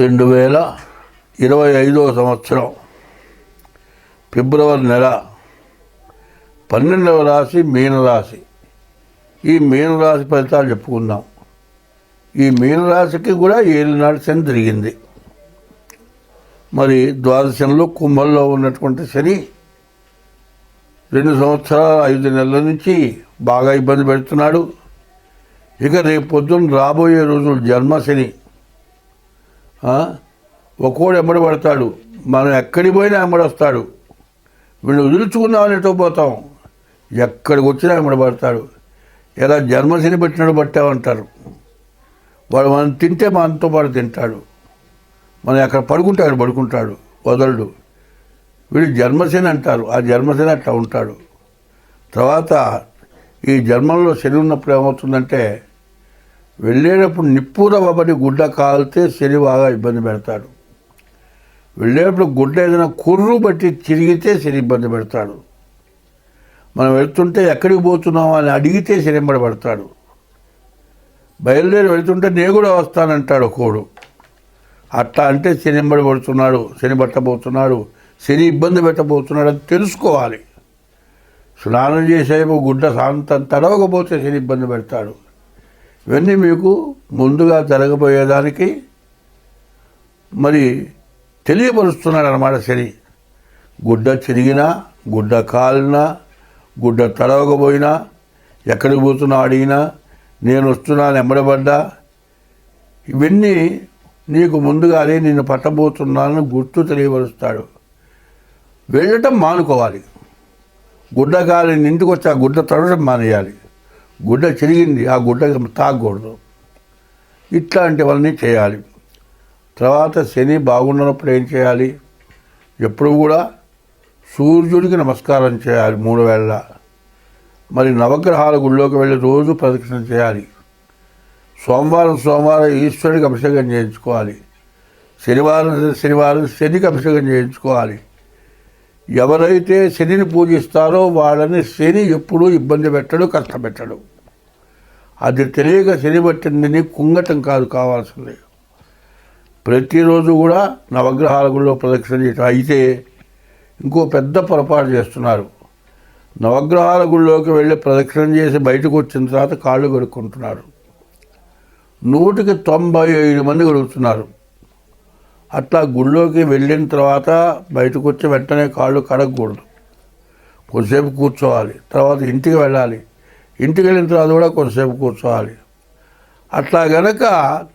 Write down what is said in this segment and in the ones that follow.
రెండు వేల ఇరవై ఐదవ సంవత్సరం ఫిబ్రవరి నెల పన్నెండవ రాశి మీనరాశి. ఈ మీనరాశి ఫలితాలు చెప్పుకుందాం. ఈ మీనరాశికి కూడా ఏలినాడు శని తిరిగింది. మరి ద్వాదశంలో కుంభంలో ఉన్నటువంటి శని రెండు సంవత్సరాల ఐదు నెలల నుంచి బాగా ఇబ్బంది పెడుతున్నాడు. ఇక రేపు పొద్దున్న రాబోయే రోజులు జన్మశని ఒకడు ఒక్కోడు ఎమ్మడి పడతాడు. మనం ఎక్కడికి పోయినా ఎమ్మడి వస్తాడు. వీళ్ళు వదులుచుకుందామని ఎటో పోతాం. ఎక్కడికి వచ్చినా ఎమ్మడి పడతాడు. ఎలా జన్మశని పెట్టినాడు పట్టామంటారు వాడు మనం తింటే మనతో పాటు తింటాడు. మనం ఎక్కడ పడుకుంటాడు పడుకుంటాడు. వదలడు. వీడు జన్మశని అంటారు. ఆ జన్మశని అట్లా ఉంటాడు. తర్వాత ఈ జన్మంలో శని ఉన్నప్పుడు ఏమవుతుందంటే వెళ్ళేటప్పుడు నిప్పురవ్వబడి గుడ్డ కాలితే శని బాగా ఇబ్బంది పెడతాడు. వెళ్ళేటప్పుడు గుడ్డ ఏదైనా కుర్రు బట్టి తిరిగితే శని ఇబ్బంది పెడతాడు. మనం వెళ్తుంటే ఎక్కడికి పోతున్నాం అని అడిగితే శనింబడి పడతాడు. బయలుదేరి వెళ్తుంటే నేను కూడా వస్తానంటాడు కోడు. అట్లా అంటే శనింబడి పడుతున్నాడు శని పట్టబోతున్నాడు శని ఇబ్బంది పెట్టబోతున్నాడు అని తెలుసుకోవాలి. స్నానం చేసేపు గుడ్డ శాంతం తడవకపోతే శని ఇబ్బంది పెడతాడు. ఇవన్నీ మీకు ముందుగా జరగబోయేదానికి మరి తెలియపరుస్తున్నాడు అనమాట శని. గుడ్డ చిరిగినా గుడ్డ కాలినా గుడ్డ తడవకపోయినా ఎక్కడికి పోతున్నా అడిగినా నేను వస్తున్నాను ఎంబడబడ్డా ఇవన్నీ నీకు ముందుగానే నిన్ను పట్టబోతున్నానని గుర్తు తెలియపరుస్తాడు. వెళ్ళటం మానుకోవాలి. గుడ్డ కాలి ఇంటికి వచ్చి ఆ గుడ్డ తడవడం మానేయాలి. గుడ్డ చిరిగింది ఆ గుడ్డ తాగకూడదు. ఇట్లాంటివన్నీ చేయాలి. తర్వాత శని బాగున్నప్పుడు ఏం చేయాలి? ఎప్పుడు కూడా సూర్యుడికి నమస్కారం చేయాలి మూడు వేళ. మరి నవగ్రహాల గుళ్ళోకి వెళ్ళి రోజు ప్రదక్షిణ చేయాలి. సోమవారం సోమవారం ఈశ్వరుడికి అభిషేకం చేయించుకోవాలి. శనివారం శనివారం శనికి అభిషేకం చేయించుకోవాలి. ఎవరైతే శనిని పూజిస్తారో వాళ్ళని శని ఎప్పుడూ ఇబ్బంది పెట్టడు కష్టపెట్టడు అది తెలియక శని పట్టిందని కుంగటం కాదు కావాల్సింది. ప్రతిరోజు కూడా నవగ్రహాల గుళ్ళో ప్రదక్షిణ చేయటం. అయితే ఇంకో పెద్ద పొరపాటు చేస్తున్నారు. నవగ్రహాల గుళ్ళోకి వెళ్ళి ప్రదక్షిణ చేసి బయటకు వచ్చిన తర్వాత కాళ్ళు కడుక్కుంటున్నారు. నూటికి తొంభై ఐదు మంది కడుగుతున్నారు. అట్లా గుళ్ళోకి వెళ్ళిన తర్వాత బయటకు వచ్చి వెంటనే కాళ్ళు కడగకూడదు. కొంతసేపు కూర్చోవాలి తర్వాత ఇంటికి వెళ్ళాలి. ఇంటికి వెళ్ళిన తర్వాత కూడా కొంతసేపు కూర్చోవాలి. అట్లా గనక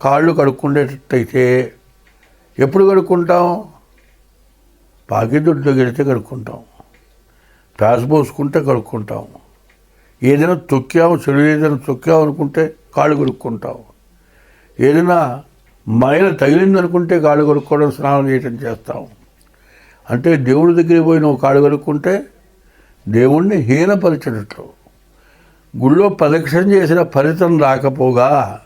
కాళ్ళు కడుక్కుండేటట్టయితే ఎప్పుడు కడుక్కుంటాం? పాకిదొడ్లో గెలితే కడుక్కుంటాం. ప్యాస్ పోసుకుంటే కడుక్కుంటాం. ఏదైనా తొక్కాము చెడు ఏదైనా తొక్కాము అనుకుంటే కాళ్ళు కడుక్కుంటాం. ఏదైనా మైల తగిలిందనుకుంటే కాళ్ళు కడుక్కోవడం స్నానం చేయటం చేస్తాం. అంటే దేవుడి దగ్గరికి పోయి నువ్వు కాళ్ళు కడుక్కుంటే దేవుణ్ణి హీనపరిచినట్లు. గుళ్ళో ప్రదక్షిణ చేసిన ఫలితం రాకపోగా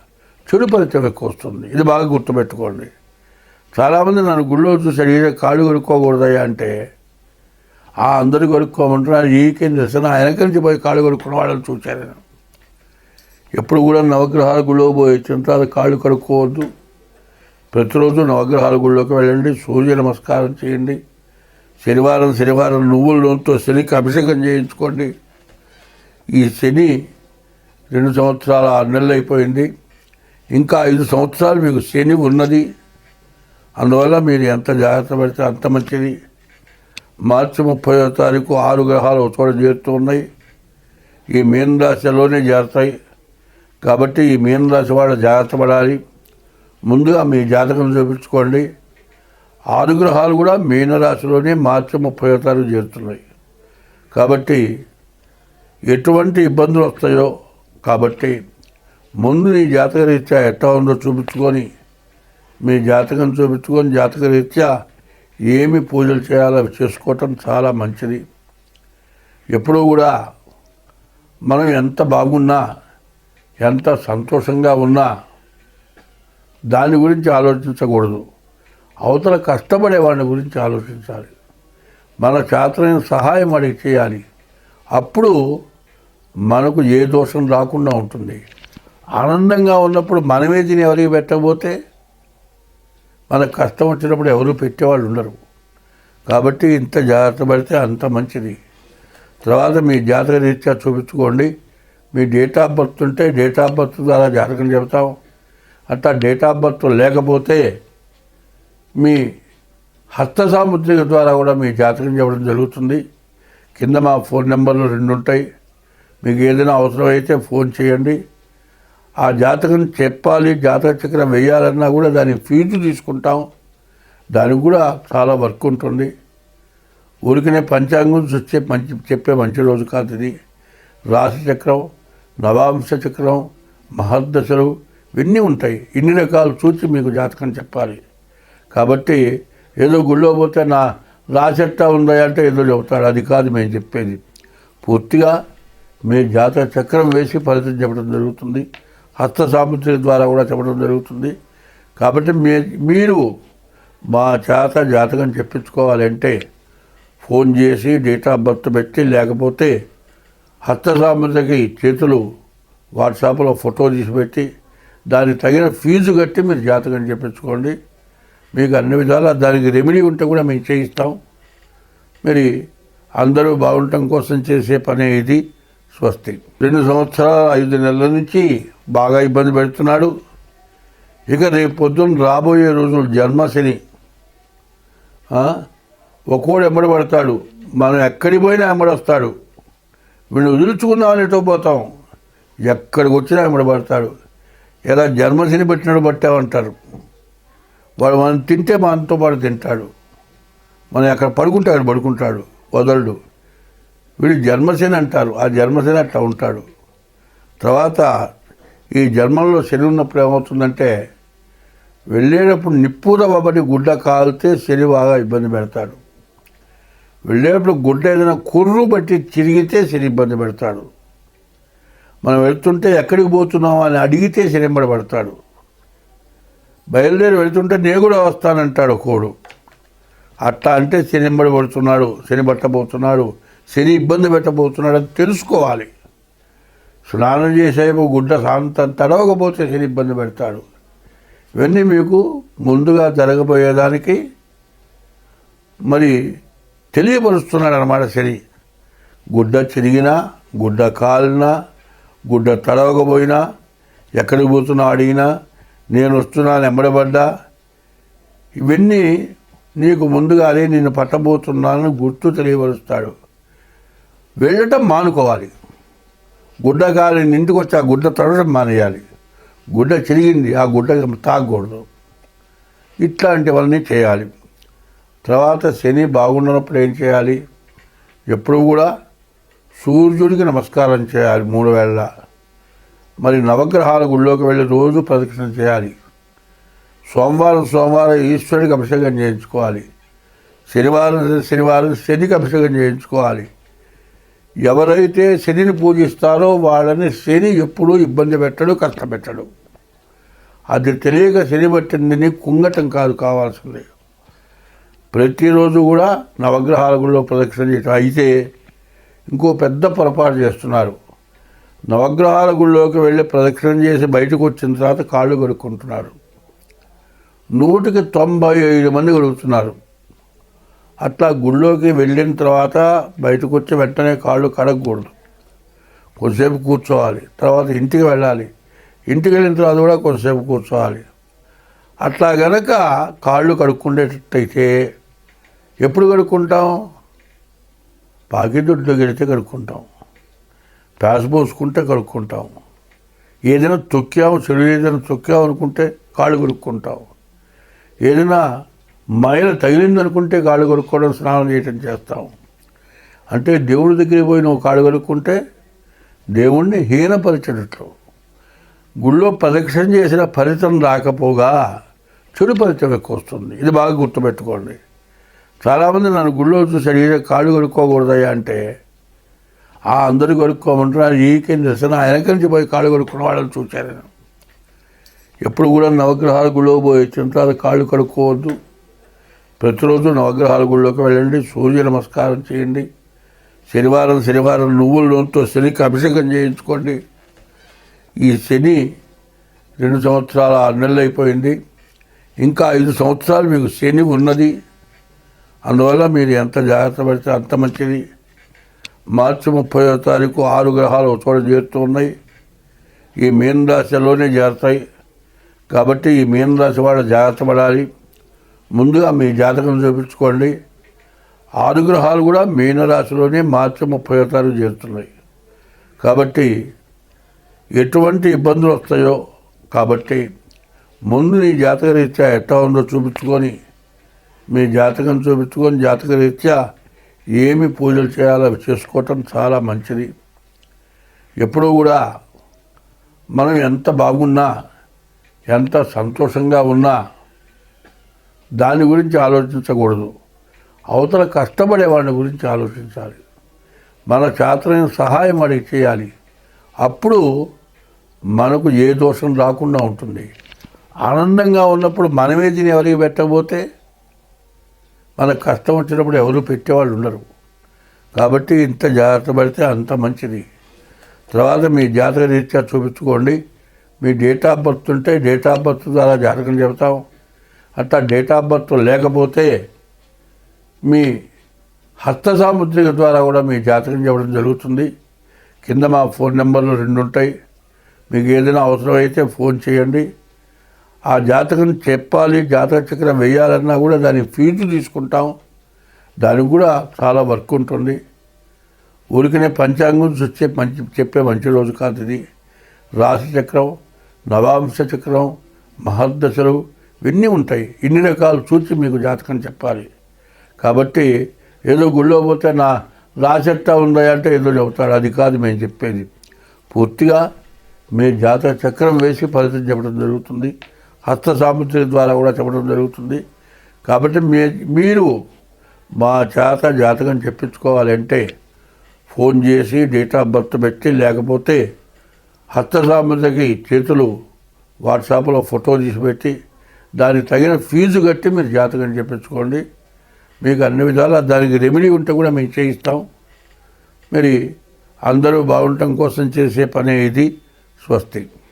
చెడు ఫలితం ఎక్కువ వస్తుంది ఇది బాగా గుర్తుపెట్టుకోండి. చాలామంది నన్ను గుళ్ళో చూసి అడిగితే కాళ్ళు కడుక్కోకూడదయ్యా అంటే ఆ అందరూ కడుక్కోమంటున్నారు. ఈకేం తెలుసు వెనక నుంచి పోయి కాళ్ళు కడుక్కున్న వాళ్ళని చూశాను నేను. ఎప్పుడు కూడా నవగ్రహాల గుళ్ళో పోయి చింత కాళ్ళు కడుక్కోవద్దు. ప్రతిరోజు నవగ్రహాల గుళ్ళోకి వెళ్ళండి సూర్య నమస్కారం చేయండి శనివారం శనివారం నువ్వుల నూనెతో శనికి అభిషేకం చేయించుకోండి. ఈ శని రెండు సంవత్సరాల ఆరు నెలలు అయిపోయింది. ఇంకా ఐదు సంవత్సరాలు మీకు శని ఉన్నది. అందువల్ల మీరు ఎంత జాగ్రత్త పడితే అంత మంచిది. మార్చి ముప్పైవ తారీఖు ఆరు గ్రహాలు ఒక చోట చేరుతూ ఉన్నాయి. ఈ మీనరాశిలోనే చేరతాయి చేరుతాయి కాబట్టి ఈ మీనరాశి వాళ్ళు జాగ్రత్త పడాలి. ముందుగా మీ జాతకం చూపించుకోండి. ఆరు గ్రహాలు కూడా మీనరాశిలోనే మార్చి ముప్పై తారీఖు చేరుతున్నాయి. కాబట్టి ఎటువంటి ఇబ్బందులు వస్తాయో కాబట్టి ముందు నీ జాతక రీత్యా ఎట్లా ఉందో చూపించుకొని మీ జాతకం చూపించుకొని జాతక రీత్యా ఏమి పూజలు చేయాలో చేసుకోవటం చాలా మంచిది. ఎప్పుడూ కూడా మనం ఎంత బాగున్నా ఎంత సంతోషంగా ఉన్నా దాని గురించి ఆలోచించకూడదు. అవతల కష్టపడే వాడిని గురించి ఆలోచించాలి. మన చేతనైన సహాయం వాడికి చేయాలి. అప్పుడు మనకు ఏ దోషం రాకుండా ఉంటుంది. ఆనందంగా ఉన్నప్పుడు మనమే దీన్ని ఎవరికి పెట్టకపోతే మనకు కష్టం వచ్చినప్పుడు ఎవరు పెట్టేవాళ్ళు ఉండరు. కాబట్టి ఇంత జాగ్రత్త పడితే అంత మంచిది. తర్వాత మీ జాతక రీత్యా చూపించుకోండి. మీ డేట్ ఆఫ్ బర్త్ ఉంటే డేట్ ఆఫ్ బర్త్ ద్వారా జాతకం చెబుతాం. అట్లా డేట్ ఆఫ్ బర్త్ లేకపోతే మీ హస్త సాముద్రిక ద్వారా కూడా మీ జాతకం చెప్పడం జరుగుతుంది. కింద మా ఫోన్ నెంబర్లు రెండు ఉంటాయి. మీకు ఏదైనా అవసరమైతే ఫోన్ చేయండి. ఆ జాతకం చెప్పాలి జాతక చక్రం వేయాలన్నా కూడా దాని ఫీజు తీసుకుంటాం. దానికి కూడా చాలా వర్క్ ఉంటుంది. ఊరికనే పంచాంగం వచ్చే మంచి చెప్పే మంచి రోజు కాదు ఇది. రాశి చక్రం నవాంశ చక్రం మహర్దశలు ఇన్ని ఉంటాయి. ఇన్ని రకాలు చూసి మీకు జాతకం చెప్పాలి. కాబట్టి ఏదో గుళ్ళో పోతే నా రాసెట్టా ఉందా అంటే ఏదో చెబుతాడు. అది కాదు మేము చెప్పేది. పూర్తిగా మీ జాతక చక్రం వేసి ఫలితం చెప్పడం జరుగుతుంది. హస్త సాముద్రి ద్వారా కూడా చెప్పడం జరుగుతుంది. కాబట్టి మీ మీరు మా చేత జాతకం చెప్పించుకోవాలంటే ఫోన్ చేసి డేట్ ఆఫ్ బర్త్ పెట్టి లేకపోతే హస్త సాముద్రికి చేతులు వాట్సాప్లో ఫోటో తీసి పెట్టి దానికి తగిన ఫీజు కట్టి మీరు జాతకం చెప్పించుకోండి. మీకు అన్ని విధాలా దానికి రెమెడీ ఉంటే కూడా మేము చేయిస్తాం. మరి అందరూ బాగుండటం కోసం చేసే పనే ఇది స్వస్తి. రెండు సంవత్సరాల ఐదు నెలల నుంచి బాగా ఇబ్బంది పెడుతున్నాడు. ఇక రేపు పొద్దున్న రాబోయే రోజులు జన్మశని ఒక్కోడు ఎమ్మడి పడతాడు. మనం ఎక్కడికి పోయినా ఎమ్మడొస్తాడు వీళ్ళు వదులుచుకుందామని ఎటో పోతాం. ఎక్కడికి వచ్చినా ఎమ్మడి పడతాడు. ఎలా జన్మశని పెట్టినాడు పట్టామంటారు వాడు మనం తింటే మనతో పాటు తింటాడు. మనం అక్కడ పడుకుంటాడు. వదలడు. వీడు జన్మశని అంటారు. ఆ జన్మశని అట్లా ఉంటాడు. తర్వాత ఈ జన్మంలో శని ఉన్నప్పుడు ఏమవుతుందంటే వెళ్ళేటప్పుడు నిప్పుదవ్వబడి గుడ్డ కాలితే శని బాగా ఇబ్బంది పెడతాడు. వెళ్ళేటప్పుడు గుడ్డ ఏదైనా కుర్రు బట్టి చిరిగితే శని ఇబ్బంది పెడతాడు. మనం వెళ్తుంటే ఎక్కడికి పోతున్నాం అని అడిగితే శనింబడి పడతాడు బయలుదేరి వెళ్తుంటే నేను కూడా వస్తానంటాడు కోడు అట్లా అంటే శనింబడి పడుతున్నాడు శని పట్టబోతున్నాడు శని ఇబ్బంది పెట్టబోతున్నాడు అని తెలుసుకోవాలి. స్నానం చేసేపు గుడ్డ శాంతం తడవకపోతే శని ఇబ్బంది పెడతాడు. ఇవన్నీ మీకు ముందుగా జరగబోయేదానికి మరి తెలియపరుస్తున్నాడు అన్నమాట శని. గుడ్డ చిరిగినా గుడ్డ కాలినా గుడ్డ తడవకపోయినా ఎక్కడికి పోతున్నా అడిగినా నేను వస్తున్నాను ఎంబడబడ్డా ఇవన్నీ నీకు ముందుగానే నిన్ను పట్టబోతున్నానని గుర్తు తెలియపరుస్తాడు. వెళ్ళటం మానుకోవాలి. గుడ్డ కాలి ఇంటికి వచ్చి ఆ గుడ్డ తడవడం మానేయాలి. గుడ్డ చిరిగింది ఆ గుడ్డ తాగకూడదు. ఇట్లాంటివన్నీ చేయాలి. తర్వాత శని బాగున్నప్పుడు ఏం చేయాలి? ఎప్పుడు కూడా సూర్యుడికి నమస్కారం చేయాలి మూడు వేళ. మరి నవగ్రహాల గుళ్ళోకి వెళ్ళి రోజు ప్రదక్షిణ చేయాలి. సోమవారం సోమవారం ఈశ్వరుడికి అభిషేకం చేయించుకోవాలి. శనివారం శనివారం శనికి అభిషేకం చేయించుకోవాలి. ఎవరైతే శనిని పూజిస్తారో వాళ్ళని శని ఎప్పుడూ ఇబ్బంది పెట్టడు కష్టపెట్టడు అది తెలియక శని పట్టిందని కుంగటం కాదు కావాల్సింది. ప్రతిరోజు కూడా నవగ్రహాల గుళ్ళో ప్రదక్షిణ చేయటం. అయితే ఇంకో పెద్ద పొరపాటు చేస్తున్నారు. నవగ్రహాల గుళ్ళోకి వెళ్ళి ప్రదక్షిణ చేసి బయటకు వచ్చిన తర్వాత కాళ్ళు కడుక్కుంటున్నారు. నూటికి తొంభై ఐదు మంది కడుగుతున్నారు. అట్లా గుళ్ళోకి వెళ్ళిన తర్వాత బయటకు వచ్చి వెంటనే కాళ్ళు కడగకూడదు. కొద్దిసేపు కూర్చోవాలి తర్వాత ఇంటికి వెళ్ళాలి. ఇంటికి వెళ్ళిన తర్వాత కూడా కొద్దిసేపు కూర్చోవాలి. అట్లా గనక కాళ్ళు కడుక్కుండేటట్టయితే ఎప్పుడు కడుక్కుంటాం? పాకిదొడ్లోకి వెళితే కడుక్కుంటాం ప్యాస్ పోసుకుంటే కడుక్కుంటాం ఏదైనా తొక్కాము చెడు ఏదైనా తొక్కాము అనుకుంటే కాళ్ళు కొనుక్కుంటాం. ఏదైనా మైల తగిలిందనుకుంటే కాళ్ళు కొనుక్కోవడం స్నానం చేయటం చేస్తాం. అంటే దేవుడి దగ్గరికి పోయి నువ్వు కాళ్ళు కొనుక్కుంటే దేవుణ్ణి హీనపరిచేటట్లు గుళ్ళో ప్రదక్షిణ చేసిన ఫలితం రాకపోగా చెడు ఫలితం ఎక్కువ వస్తుంది. ఇది బాగా గుర్తుపెట్టుకోండి. చాలామంది నన్ను గుళ్ళో చూసి అడిగితే కాళ్ళు కడుక్కోకూడదయ్యా అంటే. ఆ అందరూ కడుక్కోమంటున్నారు ఈకే ఆ వెనక నుంచి పోయి కాళ్ళు కడుక్కున్న వాళ్ళని చూశాను నేను. ఎప్పుడు కూడా నవగ్రహాల గుళ్ళో పోయి వచ్చిన తర్వాత కాళ్ళు కడుక్కోవద్దు. ప్రతిరోజు నవగ్రహాల గుళ్ళోకి వెళ్ళండి సూర్య నమస్కారం చేయండి. శనివారం శనివారం నువ్వుల నూనెతో శనికి అభిషేకం చేయించుకోండి. ఈ శని రెండు సంవత్సరాల ఆరు నెలలు అయిపోయింది. ఇంకా ఐదు సంవత్సరాలు మీకు శని ఉన్నది. అందువల్ల మీరు ఎంత జాగ్రత్త పడితే అంత మంచిది. మార్చి ముప్పైవ తారీఖు ఆరు గ్రహాలు చోట చేరుతూ ఉన్నాయి ఈ మీన రాశిలోనే చేరుతాయి. కాబట్టి ఈ మీన రాశి వాళ్ళు జాగ్రత్త పడాలి. ముందుగా మీ జాతకం చూపించుకోండి. ఆరు గ్రహాలు కూడా మీనరాశిలోనే మార్చి ముప్పై తారీఖు చేరుతున్నాయి. కాబట్టి ఎటువంటి ఇబ్బందులు వస్తాయో కాబట్టి ముందు నీ జాతక రీత్యా ఎట్లా ఉందో చూపించుకొని మీ జాతకం చూపించుకొని జాతక రీత్యా ఏమి పూజలు చేయాలో అవి చేసుకోవటం చాలా మంచిది. ఎప్పుడూ కూడా మనం ఎంత బాగున్నా ఎంత సంతోషంగా ఉన్నా దాని గురించి ఆలోచించకూడదు. అవతల కష్టపడే వాడిని గురించి ఆలోచించాలి. మన చేతనైన సహాయం అడిగి చేయాలి. అప్పుడు మనకు ఏ దోషం రాకుండా ఉంటుంది. ఆనందంగా ఉన్నప్పుడు మనమే దీన్ని ఎవరికి పెట్టబోతే మనకు కష్టం వచ్చినప్పుడు ఎవరు పెట్టేవాళ్ళు ఉండరు. కాబట్టి ఇంత జాగ్రత్త పడితే అంత మంచిది. తర్వాత మీ జాతక రీత్యా చూపించుకోండి. మీ డేట్ ఆఫ్ బర్త్ ఉంటే డేట్ ఆఫ్ బర్త్ ద్వారా జాతకం చెబుతాం. అట్లా డేట్ ఆఫ్ బర్త్ లేకపోతే మీ హస్త సాముద్రిక ద్వారా కూడా మీ జాతకం చెప్పడం జరుగుతుంది. కింద మా ఫోన్ నెంబర్లు రెండు ఉంటాయి మీకు ఏదైనా అవసరమైతే ఫోన్ చేయండి. ఆ జాతకం చెప్పాలి జాతక చక్రం వేయాలన్నా కూడా దాని ఫీజు తీసుకుంటాం. దానికి కూడా చాలా వర్క్ ఉంటుంది. ఊరికనే పంచాంగం వచ్చే మంచి చెప్పే మంచి రోజు కాదు ఇది. రాశి చక్రం నవాంశ చక్రం మహర్దశలు ఇవన్నీ ఉంటాయి. ఇన్ని రకాలు చూసి మీకు జాతకం చెప్పాలి. కాబట్టి ఏదో గుళ్ళో పోతే నా రాసెట్టా ఉందా అంటే ఏదో చెబుతాడు. అది కాదు మేము చెప్పేది. పూర్తిగా మీ జాతక చక్రం వేసి ఫలితం చెప్పడం జరుగుతుంది. హస్త సాముద్రిక ద్వారా కూడా చెప్పడం జరుగుతుంది. కాబట్టి మీ మీరు మా చేత జాతకం చెప్పించుకోవాలంటే ఫోన్ చేసి డేట్ ఆఫ్ బర్త్ పెట్టి లేకపోతే హస్త సాముద్రికి చేతులు వాట్సాప్లో ఫోటో తీసి పెట్టి దానికి తగిన ఫీజు కట్టి మీరు జాతకం చెప్పించుకోండి. మీకు అన్ని విధాలా దానికి రెమెడీ ఉంటే కూడా మేము చేయిస్తాం. మరి అందరూ బాగుండటం కోసం చేసే పనే ఇది. స్వస్తి.